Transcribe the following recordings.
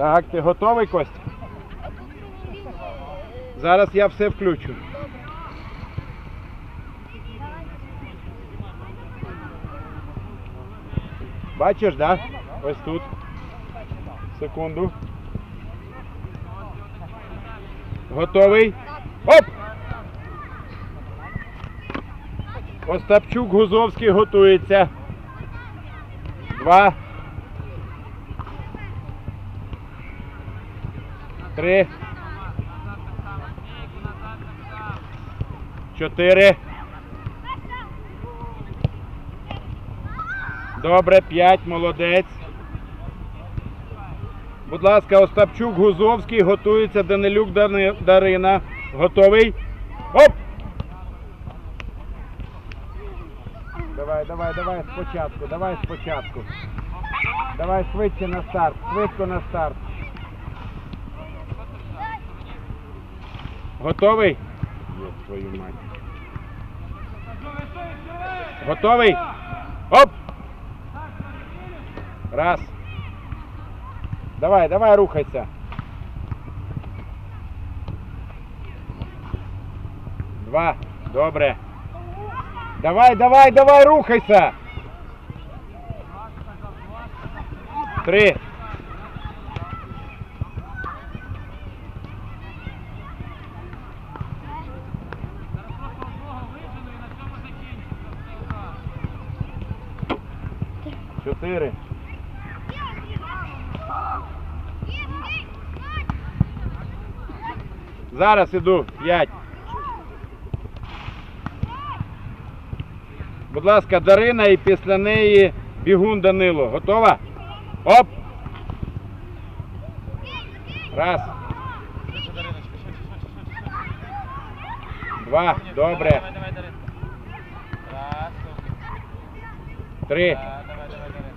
Так, ти готовий, Костя? Зараз я все включу. Бачиш, да? Ось тут. Секунду. Готовий? Оп! Остапчук Гузовський готується. Два. Три. Чотири. Добре, п'ять, молодець. Будь ласка, Остапчук Гузовський готується Данилюк Дарина. Готовий? Оп! Давай, давай, давай спочатку, давай спочатку. Давай швидше на старт, швидко на старт. Готовий? Є твою мать. Готовий? Оп! Раз. Давай, давай, рухайся. Два. Добре. Давай, давай, давай, рухайся. Три. Чотири. Зараз іду. П'ять. Будь ласка, Дарина і після неї бігун Данило. Готова? Оп! Раз. Два. Добре. Три. Да, давай, давай, Дарин.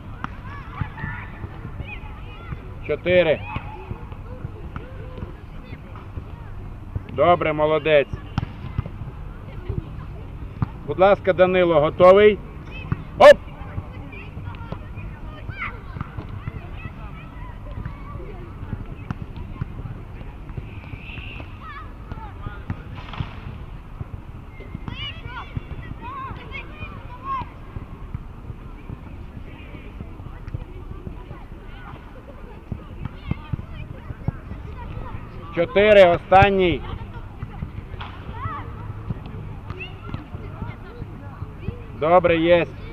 Чотири. Добре, молодець. Будь ласка, Данило, готовий? Оп! Чотири, останній. Добре, єсть.